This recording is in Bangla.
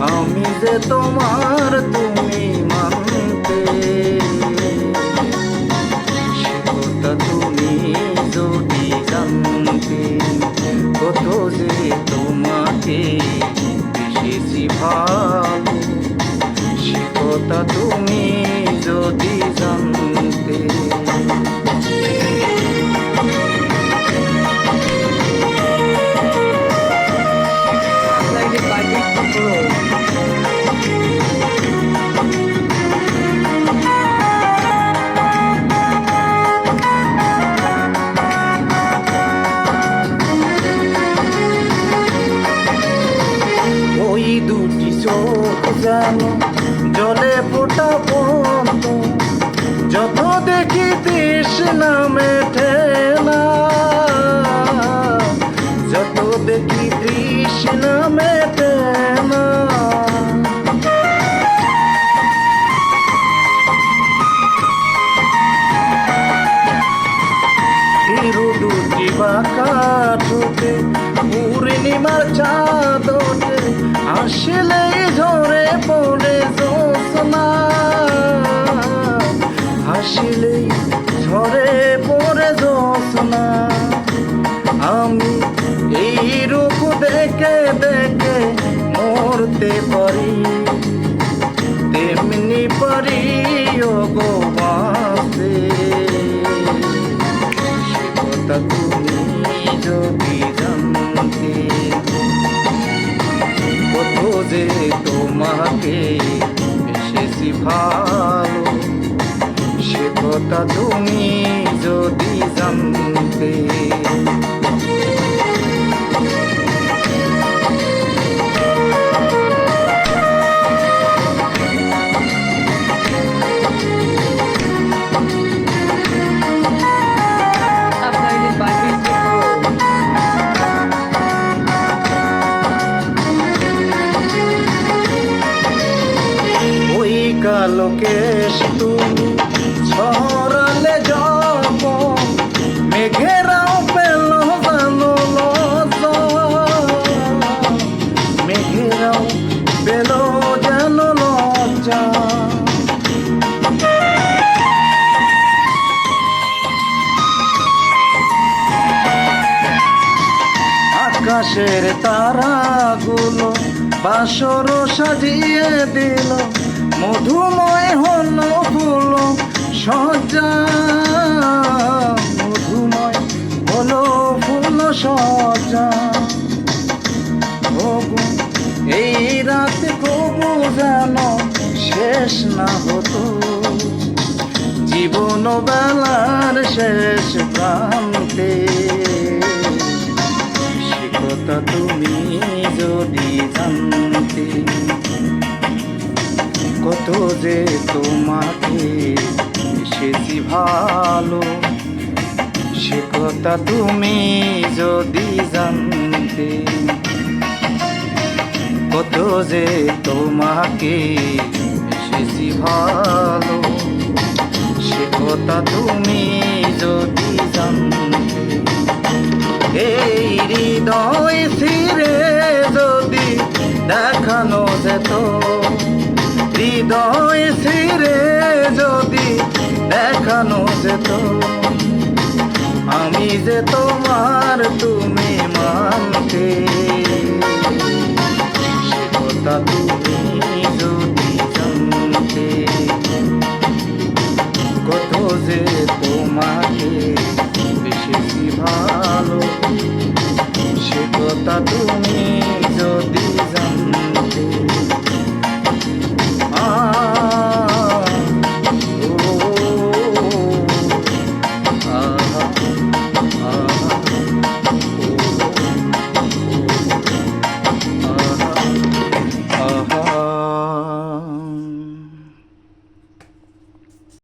আমি যে তোমার তুমি মানতে। কথা তুমি যদি জানতে, কত যে তোমাকে বেশি ভালো সে কথা তুমি চোখ জানো জলে ফোটা বন্ধ যত দেখি তৃষ্ণা মেটে আমি এই রূপ দেখে দেখে মরতে পারি। তেমনি পারি ও গো বাঁচতে সে কথা তুমি যদি জানতে, কত যে তোমাকে বেশি ভালো, সে কথা তুমি যদি জানতে ওই কালো কেশ তুমি ছড়ালে যাব মেঘেরাও পেল জানো। মেঘেরাও পেল যেন লজ্জা আকাশের তারাগুলো বাসর সাজিয়ে দিল মধুময় হল ফুল সজ্জা। মধুময় হলো সজ্জা। ওগো, এই রাত কবু যেন শেষ না হতো। জীবন বেলার শেষ প্রান্তে। সে তুমি যদি জানতে। যে তোমাকে বেশি ভালো। সে কথা তুমি যদি জানতে, কত যে তোমাকে বেশি ভালো। সে কথা তুমি যদি জানতে, এই হৃদয় ফিরে যদি দেখানো যেত হৃদয় ছিঁড়ে যদি দেখানো যেত, আমি যে তোমার তুমি মানতে। কথা তুমি যদি জানতে, কত যে তোমাকে বেশি ভালো, সে কথা তুমি